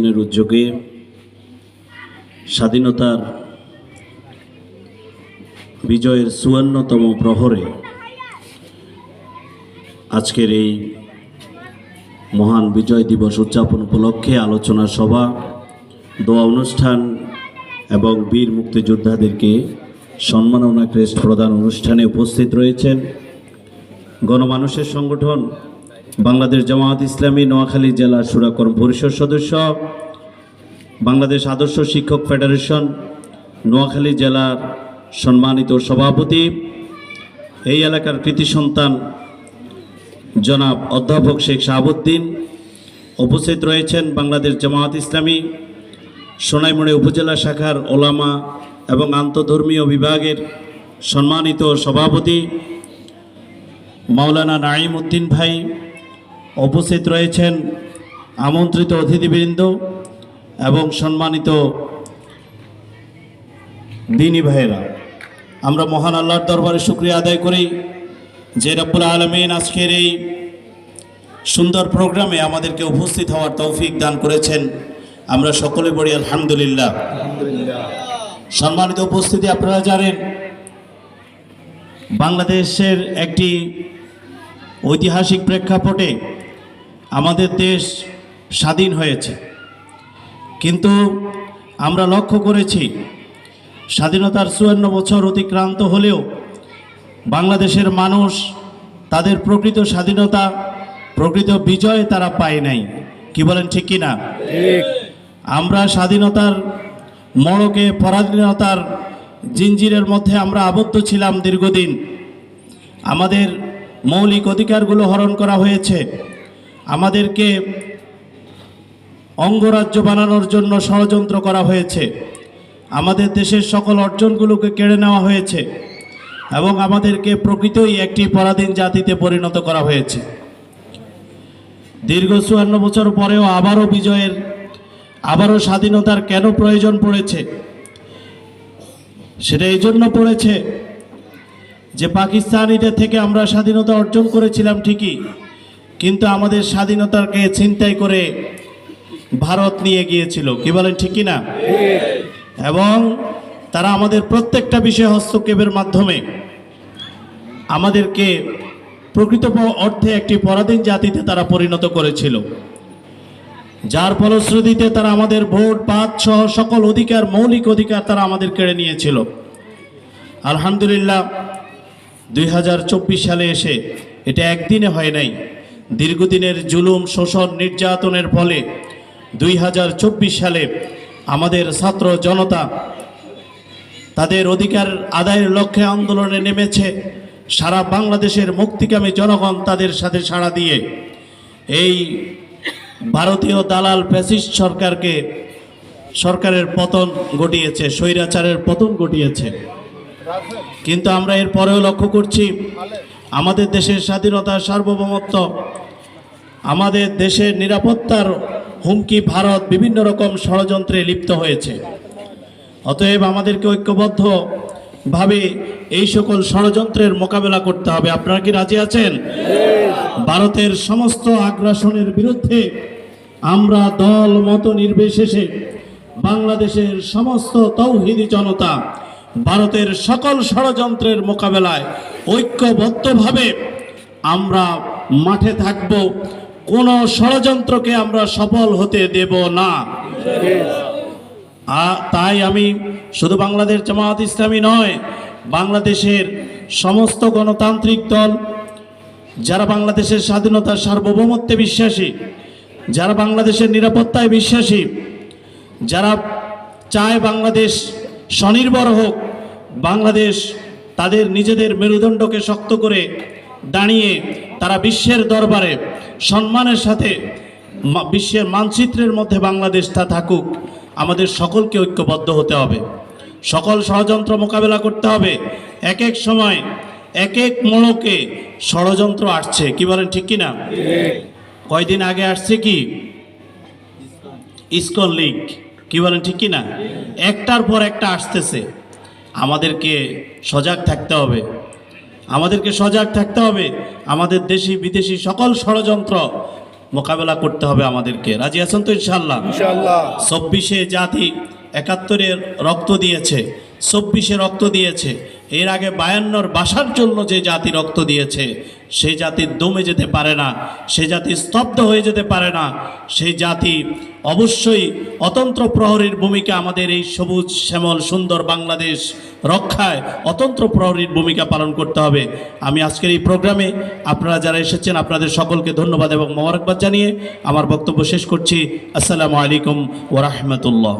ফাউন্ডেশনের উদ্যোগে স্বাধীনতার বিজয়ের চুয়ান্নতম প্রহরে আজকের এই মহান বিজয় দিবস উদযাপন উপলক্ষে আলোচনা সভা, দোয়া অনুষ্ঠান এবং বীর মুক্তিযোদ্ধাদেরকে সম্মাননা ক্রেস্ট প্রদান অনুষ্ঠানে উপস্থিত রয়েছেন গণমানুষের সংগঠন বাংলাদেশ জামায়াত ইসলামী নোয়াখালী জেলা সুরাকর্ম পরিষদ সদস্য, বাংলাদেশ আদর্শ শিক্ষক ফেডারেশন নোয়াখালী জেলার সম্মানিত সভাপতি, এই এলাকার কৃতি সন্তান জনাব অধ্যাপক শেখ শাহাবুদ্দিন উপস্থিত রয়েছেন বাংলাদেশ জামায়াত ইসলামী সোনাইমুড়ি উপজেলা শাখার ওলামা এবং আন্তধর্মীয় বিভাগের সম্মানিত সভাপতি মাওলানা নাইম উদ্দিন ভাই উপস্থিত রয়েছেন আমন্ত্রিত অতিথিবৃন্দ এবং সম্মানিত দিনী ভাইয়েরা। আমরা মহান আল্লাহর দরবারে শুক্রিয়া আদায় করি যে রব্বুল আলমিন আজকের এই সুন্দর প্রোগ্রামে আমাদেরকে উপস্থিত হওয়ার তৌফিক দান করেছেন। আমরা সকলে বলি আলহামদুলিল্লাহ। সম্মানিত উপস্থিতি আপনারা জানেন বাংলাদেশের একটি ঐতিহাসিক প্রেক্ষাপটে আমাদের দেশ স্বাধীন হয়েছে। কিন্তু আমরা লক্ষ্য করেছি স্বাধীনতার চুয়ান্ন বছর অতিক্রান্ত হলেও বাংলাদেশের মানুষ তাদের প্রকৃত স্বাধীনতা প্রকৃত বিজয় তারা পায় নাই। কি বলেন ঠিক কি না আমরা স্বাধীনতার মড়কে পরাধীনতার জিঞ্জিরের মধ্যে আমরা আবদ্ধ ছিলাম দীর্ঘদিন। আমাদের মৌলিক অধিকারগুলো হরণ করা হয়েছে। আমাদেরকে অঙ্গরাজ্য বানানোর জন্য ষড়যন্ত্র করা হয়েছে। আমাদের দেশের সকল অর্জনগুলোকে কেড়ে নেওয়া হয়েছে এবং আমাদেরকে প্রকৃতই একটি পরাধীন জাতিতে পরিণত করা হয়েছে। দীর্ঘ চুয়ান্ন বছর পরেও আবারও বিজয়ের, আবারও স্বাধীনতার কেন প্রয়োজন পড়েছে? সেটা এই জন্য পড়েছে যে পাকিস্তানিদের থেকে আমরা স্বাধীনতা অর্জন করেছিলাম ঠিকই কিন্তু আমাদের স্বাধীনতাকে ছিনতাই করে ভারত নিয়ে গিয়েছিল। কি বলেন ঠিকই না এবং তারা আমাদের প্রত্যেকটা বিষয়ে হস্তক্ষেপের মাধ্যমে আমাদেরকে প্রকৃত অর্থে একটি পরাধীন জাতিতে তারা পরিণত করেছিল। যার ফলশ্রুতিতে তারা আমাদের ভোট পাত সহ সকল অধিকার, মৌলিক অধিকার তারা আমাদের কেড়ে নিয়েছিল। আলহামদুলিল্লাহ, দুই হাজার চব্বিশ সালে এসে এটা একদিনে হয় নাই। দীর্ঘদিনের জুলুম, শোষণ, নির্যাতনের ফলে দুই হাজার চব্বিশ সালে আমাদের ছাত্র জনতা তাদের অধিকার আদায়ের লক্ষ্যে আন্দোলনে নেমেছে। সারা বাংলাদেশের মুক্তিকামী জনগণ তাদের সাথে সাড়া দিয়ে এই ভারতীয় দালাল ফ্যাসিস্ট সরকারকে সরকারের পতন ঘটিয়েছে, স্বৈরাচারের পতন ঘটিয়েছে। কিন্তু আমরা এর পরেও লক্ষ্য করছি আমাদের দেশের স্বাধীনতা সার্বভৌমত্ব, আমাদের দেশের নিরাপত্তার হুমকি ভারত বিভিন্ন রকম ষড়যন্ত্রে লিপ্ত হয়েছে। অতএব আমাদেরকে ঐক্যবদ্ধ ভাবে এই সকল ষড়যন্ত্রের মোকাবেলা করতে হবে। আপনারা কি রাজি আছেন? ভারতের সমস্ত আগ্রাসনের বিরুদ্ধে আমরা দল মত নির্বিশেষে বাংলাদেশের সমস্ত তৌহিদি জনতা ভারতের সকল ষড়যন্ত্রের মোকাবেলায় ঐক্যবদ্ধভাবে আমরা মাঠে থাকব, কোনো ষড়যন্ত্রকে আমরা সফল হতে দেব না। তাই আমি শুধু বাংলাদেশ জামায়াত ইসলামী নয়, বাংলাদেশের সমস্ত গণতান্ত্রিক দল, যারা বাংলাদেশের স্বাধীনতার সার্বভৌমত্বে বিশ্বাসী, যারা বাংলাদেশের নিরাপত্তায় বিশ্বাসী, যারা চায় বাংলাদেশ স্বনির্ভর হোক বাংলাদেশ তাদের নিজেদের মেরুদণ্ডকে শক্ত করে দাঁড়িয়ে তারা বিশ্বের দরবারে সম্মানের সাথে বিশ্বের মানচিত্রের মধ্যে বাংলাদেশ তা থাকুক আমাদের সকলকে ঐক্যবদ্ধ হতে হবে। সকল ষড়যন্ত্র মোকাবেলা করতে হবে। এক এক সময় এক এক মোড়কে ষড়যন্ত্র আসছে। কি বলেন ঠিক কি না কয়দিন আগে আসছে কি? ISKCON league. কি বলেন ঠিক না একটার পর একটা আসতেছে। আমাদেরকে সজাগ থাকতে হবে। আমাদেরকে সজাগ থাকতে হবে। আমাদের দেশি বিদেশি সকল ষড়যন্ত্র মোকাবেলা করতে হবে আমাদেরকে। রাজি আছেন তো ইনশাল্লাহ চব্বিশে জাতি একাত্তরের রক্ত দিয়েছে। চব্বিশে রক্ত দিয়েছে। এর আগে বায়ান্নর বাসার জন্য যে জাতি রক্ত দিয়েছে, সেই জাতি দমে যেতে পারে না, সে জাতি স্তব্ধ হয়ে যেতে পারে না। সেই জাতি অবশ্যই অতন্ত্র প্রহরীর ভূমিকা আমাদের এই সবুজ, শ্যামল, সুন্দর বাংলাদেশ রক্ষায় অতন্ত্র প্রহরীর ভূমিকা পালন করতে হবে। আমি আজকের এই প্রোগ্রামে আপনারা যারা এসেছেন, আপনাদের সকলকে ধন্যবাদ এবং মোবারকবাদ জানিয়ে আমার বক্তব্য শেষ করছি। আসসালামু আলাইকুম ওরহমতুল্লাহ